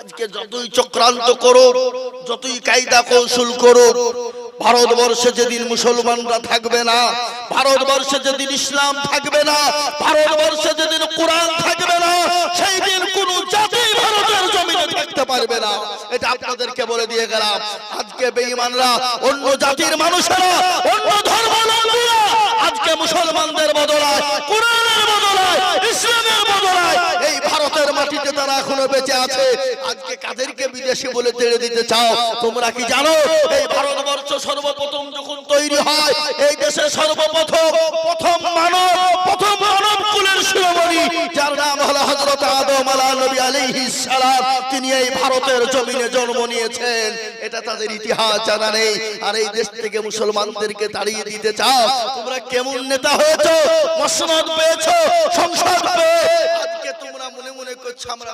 আজকে যতই চক্রান্ত করো, যতই কায়দা কৌশল করো, ভারতবর্ষে যেদিন মুসলমানরা থাকবে না, ভারতবর্ষে যেদিন ইসলাম থাকবে না, ভারতবর্ষে যেদিন কোরআন থাকবে না, সেই দিন কোন জাতি ভারতের জমিনে থাকতে পারবে না। এটা আপনাদেরকে বলে দিয়ে গেলাম। আজকে বেঈমানরা, অন্য জাতির মানুষেরা, অন্য ধর্মাবলম্বীরা আজকে মুসলমানদের বদলায়, কোরআনের বদলায়, ইসলামের বদলায়। এই ভারতের মাটিতে তারা এখনও বেঁচে আছে। আজকে কাদেরকে বিদেশি বলে তেড়ে দিতে চাও, তোমরা কি জানো? এই ভারতবর্ষ সর্বপ্রথম যখন তৈরি হয়, এই দেশে সর্বপ্রথম তিনি এই ভারতের জমিনে জন্ম নিয়েছেন। এটা তাদের ইতিহাস জানা নেই। আর এই দেশ থেকে মুসলমানদেরকে তাড়িয়ে দিতে চাও। তোমরা কেমন নেতা হয়েছো? মসনদ সংসদ মনে করছ, আমরা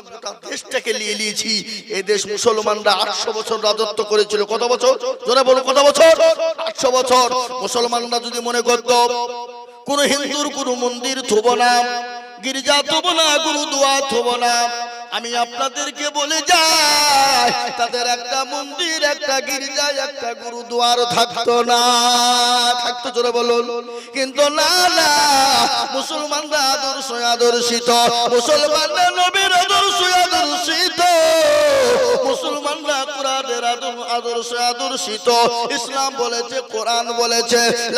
আটশো বছর রাজত্ব করেছিল। কত বছর? কত বছর? আটশো বছর। মুসলমানরা যদি মনে কোন হিন্দুর কোন মন্দির থব গির্জা থব না, গুরুদুয়া থব না। আমি আপনাদেরকে বলে যাই, তাদের একটা মন্দির, একটা গির্জা, একটা গুরুদুয়ার থাকতো না। থাকতো জোরে বলুন। কিন্তু না না, মুসলমানরা আদর্শ আদর্শিত। মুসলমানরা নবীর আদর্শ আদর্শিত। মুসলমানরা আদর- আদর্শ আদর্শিত। ইসলাম বলেছে, কোরআন বলেছে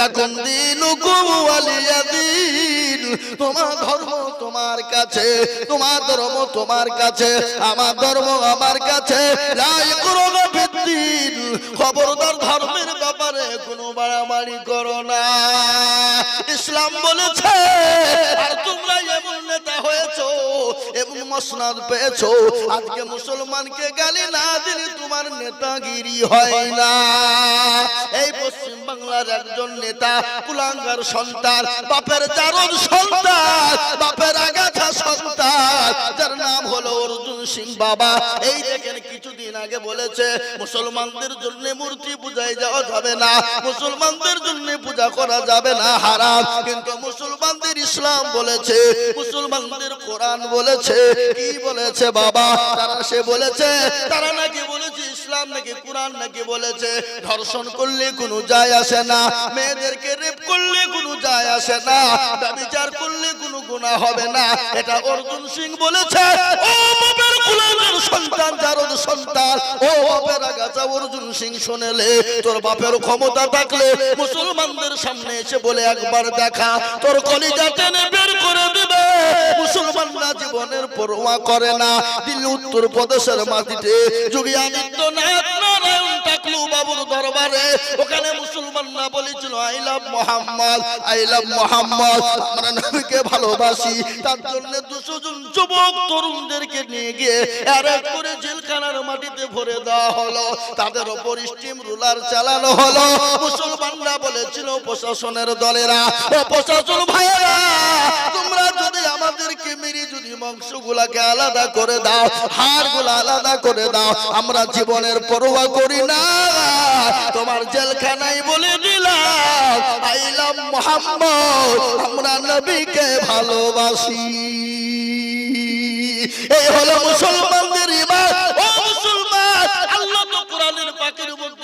তোমার ধর্ম তোমার কাছে, তোমার ধর্ম তোমার কাছে, আমার ধর্ম আমার কাছে। লাই করো না ভিত্তিন খবরদার ধর্মের ব্যাপারে কোনো বাড়াবাড়ি করো না। ইসলাম বলেছে, আর তোমরা এমন নেতা হয়েছো, এমন মসনাদ পেয়েছ, আজকে মুসলমানকে গালি না দিলে তোমার নেতাগিরি হয় না। এই পশ্চিম বাংলার একজন নেতা, কুলাঙ্গার সন্তান, বাপের জারদ সন্তান, বাপের আগাথা সন্তান, যার নাম হলো অর্জুন সিং বাবা। এই দেখেন, কিছুদিন আগে বলেছে, মুসলমানদের জন্য মূর্তি পূজায় যাওয়া যাবে না, মুসলমানদের জন্য পূজা করা যাবে না হারাম কিন্তু মুসলমানদের ইসলাম বলেছে, মুসলমানদের কোরআন বলেছে। কি বলেছে বাবা? তারা সে বলেছে, তারা নাকি বলেছে ইসলাম, নাকি কোরআন, নাকি বলেছে। ধর্ষণ করলে কোনো যায় আসে না, মেয়েদেরকে রেপ করলে কোনো যায় আসে না ব্যভিচার করলে কোনো গুনাহ হবে না। এটা অর্জুন সিং বলেছে, ও তোর বাপের ক্ষমতা থাকলে মুসলমানদের সামনে এসে বলে, একবার দেখা, তোর কলিজা করে দেবে। মুসলমানরা জীবনের পরোয়া করে না। দিল্লি, উত্তর প্রদেশের মাটিতে যোগী আদিত্যনাথ নারায়ণ বাবুর দরবারে। ওখানে মুসলমানরা বলেছিল, I love Mohammad, I love Mohammad, আমরা নবীকে ভালোবাসি। তার জন্য দুশো জন যুবক তরুণদেরকে নিয়ে গিয়ে আর এক করে জেলখানার মাটিতে ভরে দেওয়া হলো। তাদের ওপর স্টিম রুলার চালানো হলো। মুসলমানরা বলেছিল, প্রশাসনের দলেরা প্রশাসন ভাইয়েরা তোমরা যদি আমাদেরকে মেরে যদি মাংসগুলাকে আলাদা করে দাও, হাড়গুলো আলাদা করে দাও, আমরা জীবনের পরোয়া করি না। তোমার জেলখানায় বলে দিলাম আমরা নবীকে ভালোবাসি। এই হলো মুসলমানদের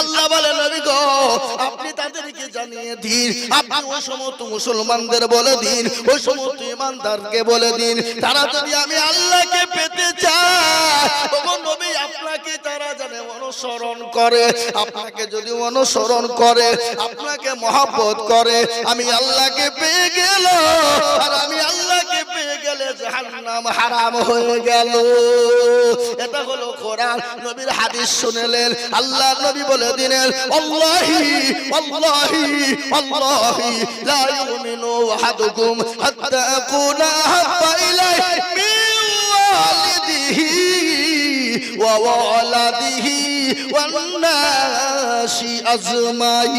আল্লাহ গো, আপনি তাদেরকে জানিয়ে দিন। আপনি ওই সমস্ত মুসলমানদের বলে দিন, ওই সমস্ত ইমানদারকে বলে দিন। তারা যদি আমি আল্লাহকে পেতে নবী, আপনাকে তারা জানে অনুসরণ করে, আপনাকে যদি অনুসরণ করে, আপনাকে মহাব্বত করে, আমি আল্লাহকে পেয়ে গেল আর আমি আল্লাহকে পেয়ে গেলে জাহান্নাম হারাম হয়ে গেল। এটা হলো কোরআন, নবীর হাদিস আল্লাহ নবী বলে দিলেন, আল্লাহি আল্লাহি আল্লাহি, লা ইউমিনু আহাদুকুম হাত্তা হাব্বা মিন ওয়ালিদিহি ওয়া ওয়ালাদিহি ওয়ান নাস আজমাই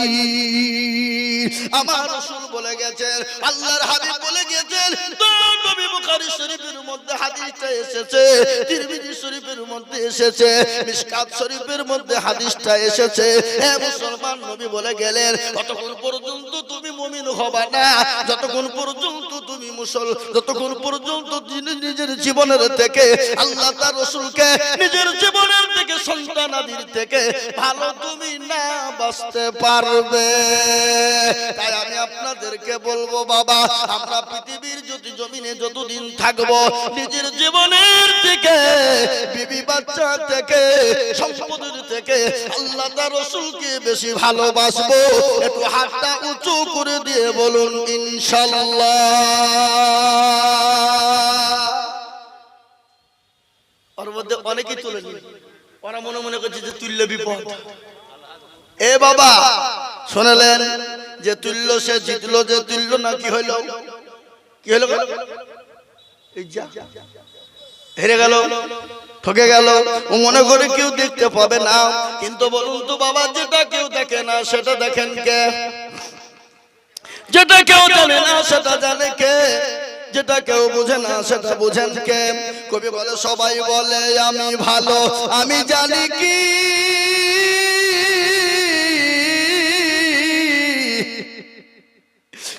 আমার রাসূল বলে গেছেন, আল্লাহর হাবিব বলে গেছেন বুখারী শরীফের মধ্যে হাদিসটা এসেছে, তিরমিজি শরীফের মধ্যে এসেছে শরীফের মধ্যে হাদিসটা এসেছে। মুসলমান নবী বলে গেলেন পর্যন্ত তুমি হবা না, যতক্ষণ পর্যন্ত তুমি মুসল, যতক্ষণ পর্যন্ত তিনি নিজের জীবনের থেকে, আল্লাহ তার রসুলকে নিজের জীবনের থেকে সন্তানাদির থেকে ভালো তুমি না বাঁচতে পারবে। তাই আমি আপনাদেরকে বলব, বাবা, আমরা পৃথিবীর জমিনে যতদিন থাকব নিজের জীবনের থেকে বিবি বাচ্চা থেকে সম্পদের থেকে আল্লাহ তার রসুলকে বেশি ভালোবাসবো। একটু হাতটা উঁচু করে দিয়ে বলুন ইনশাল্লাহ। ওর মধ্যে অনেকেই তুলে ওরা মনে মনে করছে যে তুল্য বিপদ। এ বাবা শোনালেন যে তুল্য সে জিতলো যে তুল্য না কি হইল? হেরে গেল, ঠকে গেল, ও মনে করে কেউ দেখতে পাবে না। কিন্তু বলুন তো বাবা, যেটা কেউ দেখে না, সেটা দেখেন কে? যেটা কেউ জানে না, সেটা জানে কে? যেটা কেউ বুঝে না, সেটা বুঝেন কে? কবি বলে, সবাই বলে, আমি ভালো, আমি জানি কি।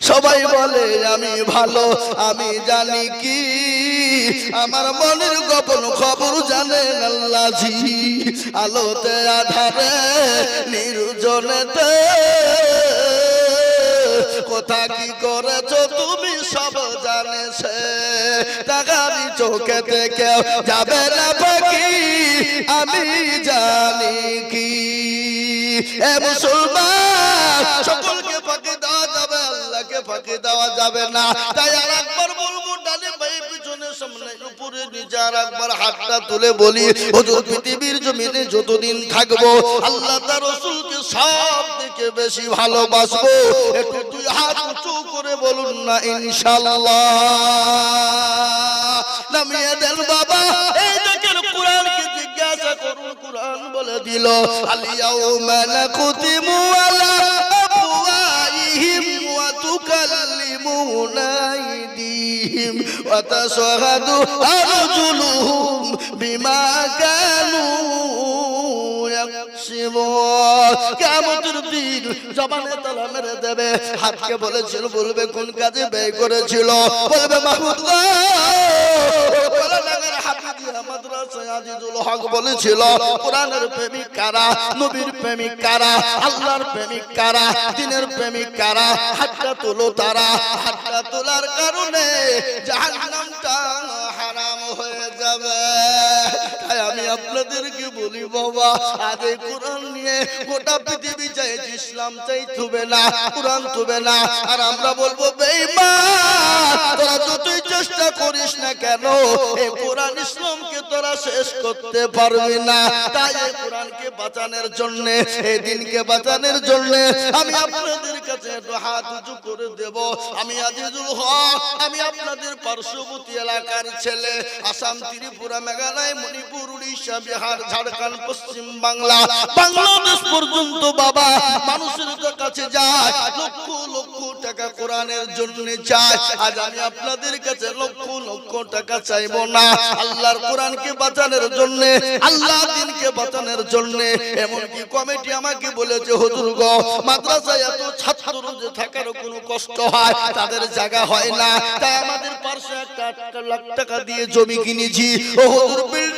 সবাই বলে, আমি ভালো, আমি জানি কি। আমার মনের গোপন খবর জানেন আল্লাহজি। আলোতে আধারে, নির্জনেতে। কোথা কি করেছ তুমি সব জানেছে টাকারি চোখেতে কেউ যাবে না পাখি আমি জানি কি। এ মুসলমান সকলকে ফাঁকি দেওয়া যাবে না। তাই আর একবার বলব, ডানে ভাই পিছনে, সামনে, উপরে, নিচে, আর একবার হাতটা তুলে বলি, হুজুর, পৃথিবীর জমিনে যতদিন থাকব, আল্লাহ তার রসুলকে সব থেকে বেশি ভালোবাসবো। একটু দুই হাত উঁচু করে বলুন না ইনশাল্লাহ নামিয়ে দেন বাবা। এই দেখেন জিজ্ঞাসা করুন, কোরআন বলে দিল আলিয়াউমা নাকুতিমু আলা আফওয়াহিহিম ওয়া أيديهم আইদিহিম أرجلهم بما كانوا দেবে, হাতকে বলেছিল, বলবে কোন কাজে ব্যয় করেছিল। বলবে মাহমুদ গো কোলানাগার হাফিজিয়া মাদ্রাসায় আজিজুল বলেছিল প্রেমিক কারা নবীর প্রেমিক কারা আল্লাহর প্রেমিক কারা দিনের প্রেমিক কারা হাতটা তোলো তারা হাতটা তোলার কারণে জাহান্নামটা হারাম হয়ে যাবে। আপনাদেরকে বলি বাবা এই কোরআন নিয়ে গোটা পৃথিবী চাইছে, ইসলাম চাই থুবে না, কোরআন থুবে না। আর আমরা বলব, বেঈমান, তোরা যতই চেষ্টা করিস না কেন এই কোরআন ইসলামকে তোরা শেষ করতে পারবি না। তাই এই কোরআনকে বাঁচানোর জন্য এই দিনকে বাঁচানোর জন্য আমি আপনাদের কাছে একটু হাত উঁচু করে দেব। আমি আজিজুল হক, আমি আপনাদের পার্শ্ববর্তী এলাকার ছেলে, আসাম, ত্রিপুরা, মেঘালয়, মণিপুর, উড়িষ্যা বিহার ঝাড়খণ্ড পশ্চিম বাংলা। বাংলাদেশ পর্যন্ত বাবা, মানুষের কাছে যায়, লক্ষ লক্ষ টাকা কোরআনের জন্য চায়। আজ আমি আপনাদের কাছে লক্ষ লক্ষ টাকা চাইব না। আল্লাহর কোরআনকে বাঁচানোর জন্য, আল্লাহ দিনকে বাঁচানোর জন্য, এমনকি কমিটি আমাকে বলেছে, হুজুর মাদ্রাসায় এত ছাত্র যে থাকার কোনো কষ্ট হয়, তাদের জায়গা হয় না। তাই আমাদের পার্শ্বে একটা লাখ টাকা দিয়ে জমি কিনেছি। ও হুজুর বিল্ডিং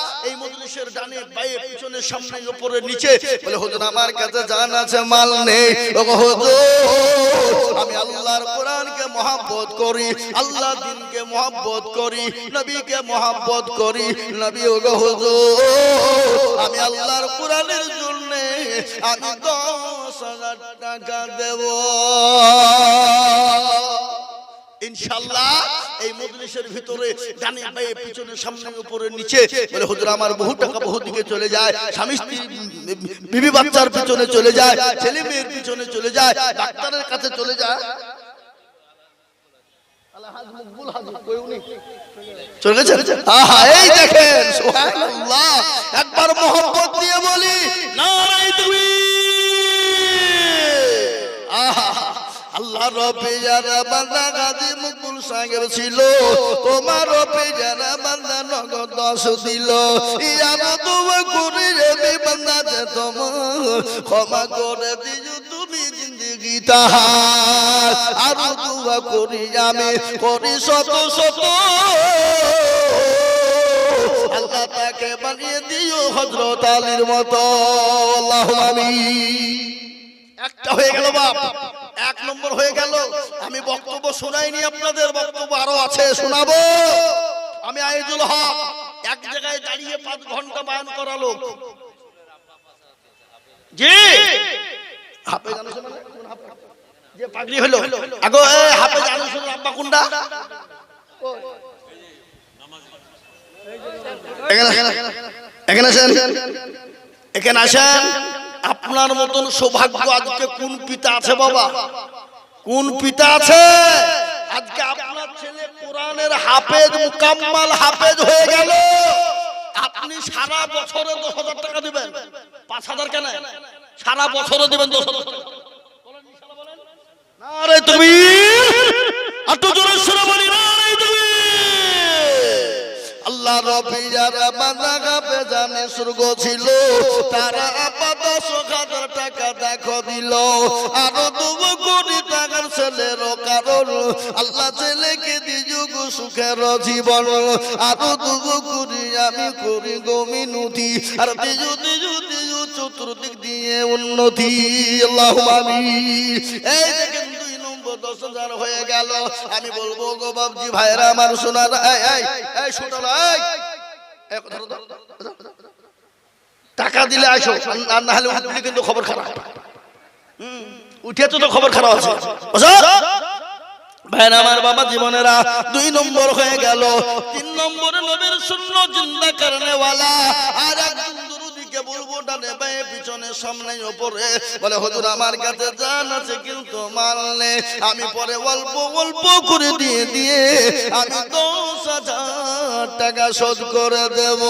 মজলিসের ডানে বায়ে পিছনে, সামনে, উপরে, নিচে। বলে, হুজুর, আমার কাছে জান আছে, মাল নেই। হুজুর, আমি আল্লাহর কোরআনকে মহব্বত করি, আল্লাহ দিনকে মহব্বত করি, নবীকে মহব্বত করি। নবী ও হুজুর, আমি আল্লাহর কোরআনের জন্য আমি দশ হাজার টাকা দেব। ইনশাল্লাহ এই মজলিসের ভিতরে ডানে পিছনে সামনে, উপরে নিচে বলে, হুজুর, আমার বহু টাকা বহু দিকে চলে যায়। স্বামী স্ত্রী, বিবি বাচ্চার পিছনে চলে যায়, ছেলে মেয়ের পিছনে চলে যায়, ডাক্তারের কাছে চলে যায়। একবার মোহব্বত দিয়ে বলি নারাই তুমি আহা আল্লাহ রবে যারা বান্দা গাজী মুকুল সাহেব ছিল। তোমার রবে যারা বান্দা নগদ দশ দিল। ইয়ারা তোমা করে রে বান্দা যে তোমার। ক্ষমা করে দিও তুমি জিন্দগি তাহার। আর দুয়া করি আমি, করি শত শত। তাকে বানিয়ে দিও হজরত আলীর মতো। আল্লাহ একটা হয়ে গেল বাপ। নম্বর হয়ে গেল। আমি বক্তব্য শোনাইনি আপনাদের, বক্তব্য আরও আছে, শোনাবো। আমি আইজুল হক, এক জায়গায় দাঁড়িয়ে পাঁচ ঘণ্টা বায়ান করালো জি। হাফেজ আলোচনা না? কোন হাফেজ? যে পাগড়ি হলো। আগো, এ আব্বা এখানে এখানে আসেন। এখানে আসেন। আপনার মতন সৌভাগ্য আজকে কোন পিতা আছে, বাবা? কোন পিতা আছে? আজকে আপনার ছেলে কোরআনের হাফেজ, মুকাম্মাল হাফেজ হয়ে গেল। আপনি সারা বছরে দশ হাজার টাকা দিবেন। পাঁচ হাজার কেন? সারা বছরে দিবেন দশ হাজার না রে তুমি। একটু জোরে সুরে বলি নারে ছিল। তারা আপাত হাজার টাকা দেখো দিল। আরও দুবো কোটি টাকার ছেলের কারণ। আল্লাহ ছেলেকে দিযুগ সুখের জীবন। আরও দুবো কোটি আমি করি গমিনুতি আর দিজু দিজু দিজু চতুর্দিক দিয়ে উন্নতি। আল্লাহ আমি এই হয়ে গেল। আমি বলব গো বাবজি ভাইরা আমার ধরো। টাকা দিলে আসো আর না হলে কিন্তু খবর খারাপ। উঠে তো খবর খারাপ আছে? ভাইরা আমার বাবা জীবনেরা দুই নম্বর হয়ে গেল। তিন নম্বরে নবীর শূন্য জিন্দা করনে আর একজন বলব ডানে বায়ে পিছনে সামনে ওপরে। বলে হুজুর আমার কাছে জান আছে কিন্তু মানলে আমি পরে অল্প অল্প করে দিয়ে দিয়ে আমি দশ হাজার টাকা শোধ করে দেব।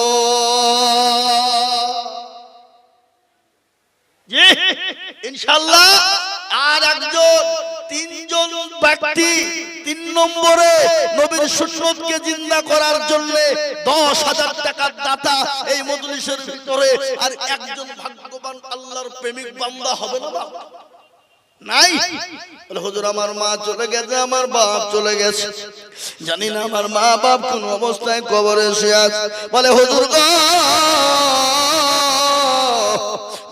ইনশাল্লাহ আর একজন, তিনজন ব্যক্তি তিন নম্বরে নবীর সুন্নতকে জিন্দা করার জন্য দশ হাজার টাকার দাতা এই মজলিসের ভিতরে। আর একজন ভাগ্যবান আল্লাহর প্রেমিক বান্দা হবে না? নাই? হুজুর, আমার মা চলে গেছে, আমার বাপ চলে গেছে। জানি না আমার মা বাপ কোন অবস্থায় কবরে শুয়ে আছে। বলে, হুজুর গো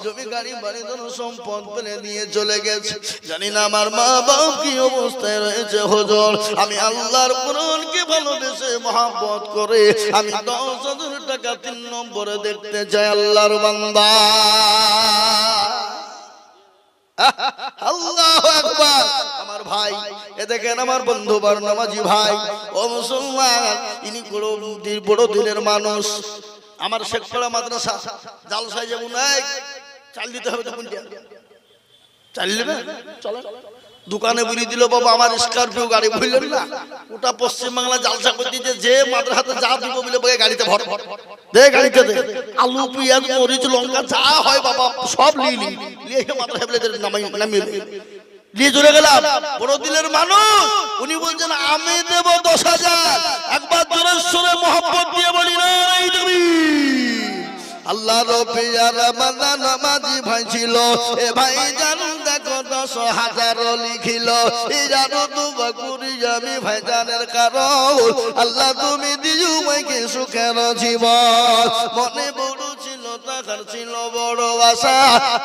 জমি গাড়ি বাড়ি সম্পদ পেলে নিয়ে চলে গেছে। জানি না আমার মা বাপ কি অবস্থায় রয়েছে, হুজুর। আমি আল্লাহর কোরআনকে ভালোবেসে মহাব্বত করে আমি দশ হাজার টাকা তিন নম্বরে দেখতে চাই আল্লাহর বান্দা। আল্লাহ আকবার। আমার ভাই, এ দেখেন আমার বন্ধু বারনামাজি ভাই। ও মুসলমান, ইনি বড় বড় দিনের মানুষ। আমার শেখপাড়া মাদ্রাসা, জালসায় যেমন এই চাল দিতে হবে তখন চাল নেবে? চলো। দোকানে বলি দিল, বাবা, আমার স্করপিও গাড়ি বললেন না। ওটা পশ্চিম বাংলা জালসা করতে যে যে মাদ্রাসাতে যা দিব বলে বলে গাড়িতে ভর। দে গাড়িতে দে। আলু, পেঁয়াজ, মরিচ, লঙ্কা, যা হয় বাবা, সব নিয়ে নিয়ে মাদ্রাসা নামিয়ে। নিয়ে চলে গেলাম। বড় দিলের মানুষ, উনি বলছেন, আমি দেব দশ হাজার। একবার জোরের সরে মহব্বত দিয়ে বলি, না তুমি আল্লাহ রবি আর বান্দা নামাজি ভাই ছিল। এ ভাই জান দেখো, দশ হাজার লিখিল। এই জানো তোমা আমি ভাই জানের কারণ। আল্লাহ তুমি দিজু মাইকে সুখের জীবন। মনে বড় টাকার ছিল বড় আশা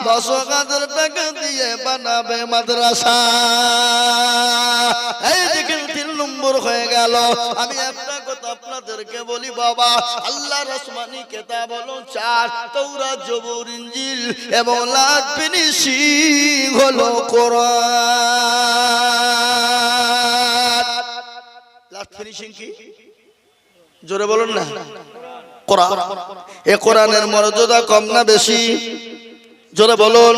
দশ হাজার টাকা দিয়ে বানাবে মাদ্রাসা। এই দেখেন তিন নম্বর হয়ে গেল, আমি একটা কথা আপনাদেরকে বলি বাবা, আল্লাহ রসমানি কেতাব হলো চার তৌরা জবুর ইঞ্জিল এবং লাট ফিনিশি হলো কোরআন। ফিনিশিং কি? জোরে বলুন না। কোরআন। এ কোরআনের মর্যাদা কম না বেশি? জোরে বলুন,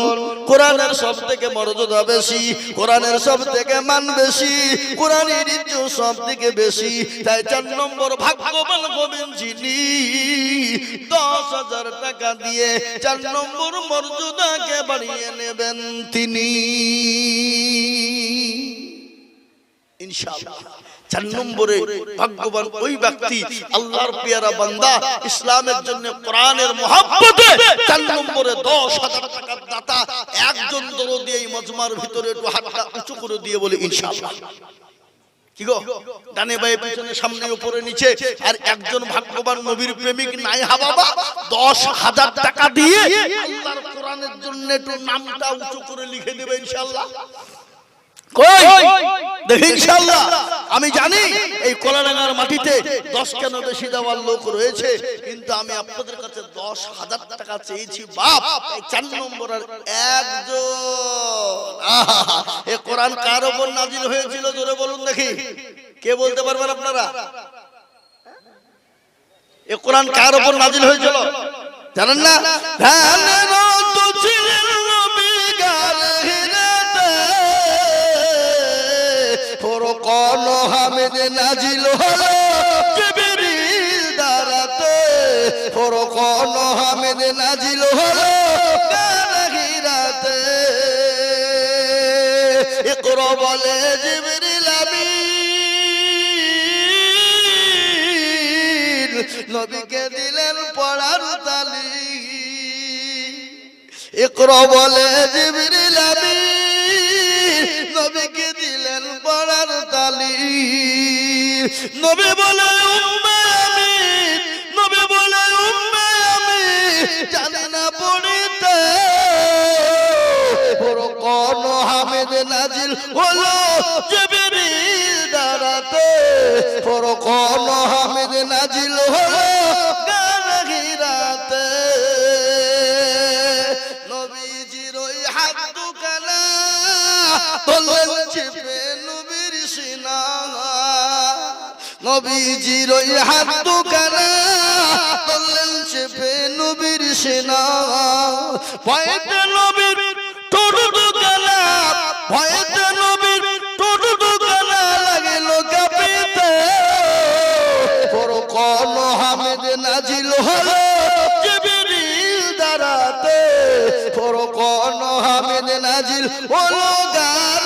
কোরআনের সব থেকে মর্যাদা বেশি, কোরআনের সব থেকে মান বেশি, কোরআনের ইজ্জত সব থেকে বেশি, তাই চার নম্বর ভাগ্যবান হবেন দশ হাজার টাকা দিয়ে চার নম্বর মর্যাদাকে বাড়িয়ে নেবেন তিনি। ইনশাআল্লাহ। চার নম্বরে ভাগ্যবান ওই ব্যক্তি আল্লাহর বান্দা ইসলামের জন্য কোরআনের মহাব্বতে চার নম্বরে দশ হাজার টাকার দাতা একজন দরদি এই মজমার ভিতরে একটু হাতটা উঁচু করে দিয়ে বলে, ইনশাআল্লাহ। কি গো? ডানে পিছনে, সামনে উপরে নিচে। আর একজন ভাগ্যবান নবীর প্রেমিক নাই হা বাবা? দশ হাজার টাকা দিয়ে আল্লাহর কোরআনের জন্য একটু নামটা উঁচু করে লিখে দেবে, ইনশাআল্লাহ। কই? আমি জানি এই কলাডাঙ্গার মাটিতে দশ কেন বেশি দেওয়ার লোক রয়েছে কিন্তু আমি আপনাদের কাছে দশ হাজার টাকা চেয়েছি। বাপ চার নম্বর আর একজন। এ কোরআন কার ওপর নাজিল হয়েছিল? জোরে বলুন দেখি। কে বলতে পারবেন আপনারা? এ কোরআন কার ওপর নাজিল হয়েছিল? জানেন না? ফুরকান হামিদ নাজিল হলো? জিবরিল দ্বারাতে, ফুরকান হামিদ নাজিল হলো? গারহিরাতে। ইকরা বলে জিবরিল আমিন নবীকে দিলেন পড়ার তালি। ইকরা বলে জিবরিল আমিন নবীকে পড়ার তালি নবী বলে, উম্মে আমিন। নবী বলে, উম্মে আমিন। জানি না পড়িতে কোন হামিদ নাজিল হলো জিবরিল দ্বারাতে। কোন হামিদ নাজিল হলো নবীজির ওই হাত নবীজির ওই হাত দুখানা চেপে নবীর সিনা। ভয়তে নবীর টোটু দুখানা, ভয়তে নবীর টোটু দুখানা লাগিল কাঁপিতে। কোন হামিদ নাজিল হলো জিবরিল দ্বারাতে। কোন হামিদ নাজিল হলো গার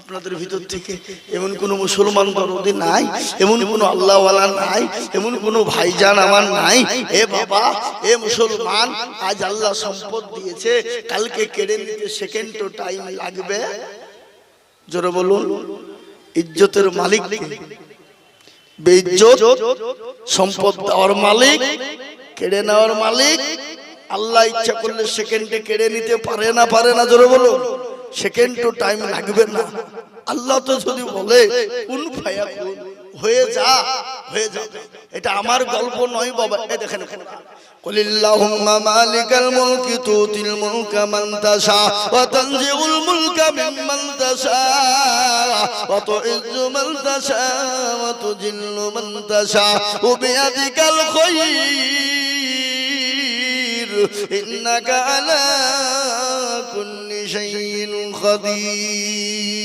আপনাদের ভিতর থেকে এমন কোন মুসলমান দরদি নাই, এমন কোন আল্লাহওয়ালা নাই, এমন কোন ভাইজান আমার নাই। এ বাবা, এ মুসলমান, আজ আল্লাহ সম্পদ দিয়েছে, কালকে কেড়ে নিতে সেকেন্ড তো টাইম লাগবে। জোরে বলুন, ইজ্জতের মালিক সম্পদ দেওয়ার মালিক, কেড়ে নেওয়ার মালিক, আল্লাহ ইচ্ছা করলে সেকেন্ডে কেড়ে নিতে পারে না পারে না, জোরে বলুন। সেকেন্ড তো টাইম লাগবে না আল্লাহ তো যদি বলে কোন ফায়া কোন হয়ে যা হয়ে যাবে এটা আমার গল্প নয় বাবা এই দেখেন এখানে قل اللهم مالك الملك تؤتي الملك من تشاء وتنزع الملك ممن تشاء وتعز من تشاء وتذل من تشاء وبيدك الخير إنك على كل شيء قدير